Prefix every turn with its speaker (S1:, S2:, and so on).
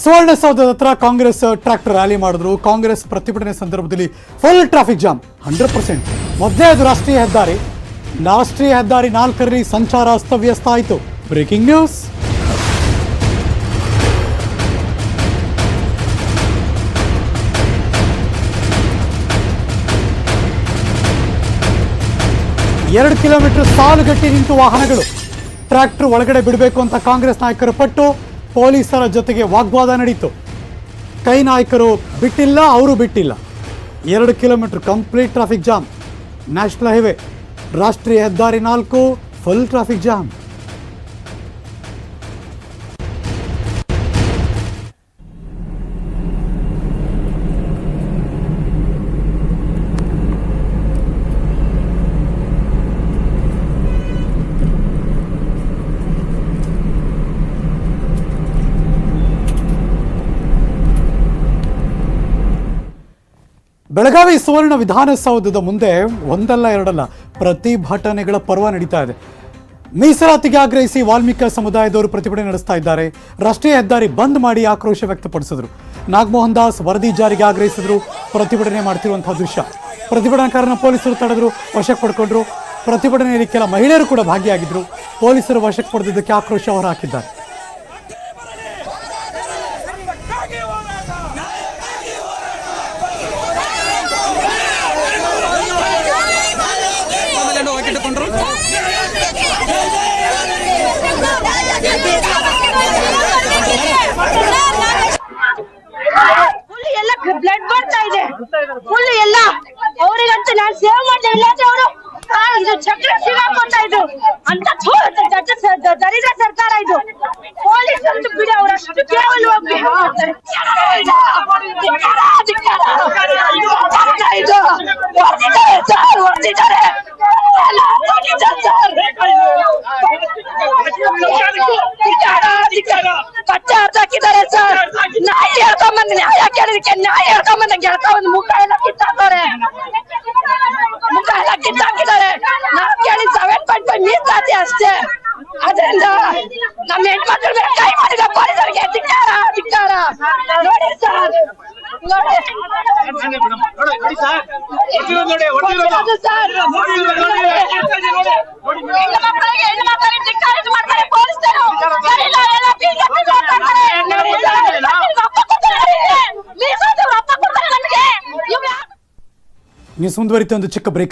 S1: ಸುವರ್ಣಸೌಧದ ಹತ್ರ Congress tractor rally ಮಾಡಿದ್ರು. ಕಾಂಗ್ರೆಸ್ ಪ್ರತಿಭಟನೆ ಸಂದರ್ಭದಲ್ಲಿ full traffic jam hundred percent ಮೊದಲೇ ಅದು ರಾಷ್ಟ್ರೀಯ ಹೆದ್ದಾರಿ. ರಾಷ್ಟ್ರೀಯ ಹೆದ್ದಾರಿ ನಾಲ್ಕರಲ್ಲಿ ಸಂಚಾರ ಅಸ್ತವ್ಯಸ್ತ ಆಯಿತು. ಬ್ರೇಕಿಂಗ್ ನ್ಯೂಸ್ ಎರಡು ಕಿಲೋಮೀಟರ್ ಸಾಲುಗಟ್ಟಿ ನಿಂತು ವಾಹನಗಳು. ಟ್ರ್ಯಾಕ್ಟರ್ ಒಳಗಡೆ ಬಿಡಬೇಕು ಅಂತ ಕಾಂಗ್ರೆಸ್ ನಾಯಕರು ಪಟ್ಟು ಪೊಲೀಸರ ಜೊತೆಗೆ ವಾಗ್ವಾದ ನಡೀತು. ಕೈ ನಾಯಕರು ಬಿಟ್ಟಿಲ್ಲ, ಅವರು ಬಿಟ್ಟಿಲ್ಲ. ಎರಡು kilometre complete traffic jam. National highway, ರಾಷ್ಟ್ರೀಯ ಹೆದ್ದಾರಿ ನಾಲ್ಕು, full traffic jam. Belagavi Suvarna ವಿಧಾನಸೌಧದ ಮುಂದೆ ಒಂದಲ್ಲ ಎರಡಲ್ಲ ಪ್ರತಿಭಟನೆಗಳ ಪರ್ವ ನಡೀತಾ ಇದೆ. ಮೀಸಲಾತಿಗೆ ಆಗ್ರಹಿಸಿ ವಾಲ್ಮೀಕಿ ಸಮುದಾಯದವರು ಪ್ರತಿಭಟನೆ ನಡೆಸ್ತಾ ಇದ್ದಾರೆ. ರಾಷ್ಟ್ರೀಯ ಹೆದ್ದಾರಿ ಬಂದ್ ಮಾಡಿ ಆಕ್ರೋಶ ವ್ಯಕ್ತಪಡಿಸಿದ್ರು. ನಾಗಮೋಹನ್ ದಾಸ್ ವರದಿ ಜಾರಿಗೆ ಆಗ್ರಹಿಸಿದ್ರು. ಪ್ರತಿಭಟನೆ ಮಾಡ್ತಿರುವಂತಹ ದೃಶ್ಯ. ಪ್ರತಿಭಟನಾಕಾರನ ಪೊಲೀಸರು ತಡೆದ್ರು, ವಶಕ್ಕೆ ಪಡ್ಕೊಂಡ್ರು. ಪ್ರತಿಭಟನೆಯಲ್ಲಿ ಕೆಲ ಮಹಿಳೆಯರು ಕೂಡ ಭಾಗಿಯಾಗಿದ್ರು. ಪೊಲೀಸರು ವಶಕ್ಕೆ ಪಡೆದಿದ್ದಕ್ಕೆ ಆಕ್ರೋಶ ಹೊರಹಾಕಿದ್ದಾರೆ.
S2: ಸೇವ್ ಮಾಡಿದೆ ಇಲ್ಲಾಂದ್ರೆ ಅವರು ಇದು ಚಕ್ರ ಸಿಗಾಕೊಂತ ಇದು ಅಂತ ಥು, ದಡ್ಡ ಸ- ದ- ದರಿದ್ರ ಸರ್ಕಾರ ಇದು ಪೊಲೀಸ್ ಅಂತೂ ಬಿಡಿ ಅವ್ರು ಅಷ್ಟು ಕೇವಲವಾಗಿ behave ಮಾಡ್ತಾರೆ. ಧಿಕ್ಕಾರ, ಧಿಕ್ಕಾರ. ಸರ್ಕಾರ ಇದು ಹೊಡ್ದಿದ್ದಾರೆ ಸರ್ ಹೊಡ್ದಿದ್ದಾರೆ ಎಲ್ಲ ಹೊಡ್ದಿದ್ದಾರೆ ಸರ್. ಧಿಕ್ಕಾರ, ಧಿಕ್ಕಾರ. ಕಚ್ಚೆ ಹಾಕಿದ್ದಾರೆ ಸರ್ ನಾಯಿ ಹೇಳ್ಕೊಂಬಂದ್ ನ್ಯಾಯ ಕೇಳಿದಕ್ಕೆ ನ್ಯಾಯ ಹೇಳ್ಕೊಂಬಂದ ಗೆಳತ ಒಂದು ಮುಖ ಅಷ್ಟೇ ಅದರಿಂದ ನಮ್ಮ ಹೆಣ್ಮಕ್ಳ ಮೇಲೆ ಕೈ ಮಾಡಿದ ಪೊಲೀಸರಿಗೆ ಧಿಕ್ಕಾರ ಧಿಕ್ಕಾರ ನೋಡಿ ಸರ್. ನೋಡಿ.
S1: ನ್ಯೂಸ್ ಮುಂದುವರಿತ ಒಂದು ಚಿಕ್ಕ ಬ್ರೇಕ್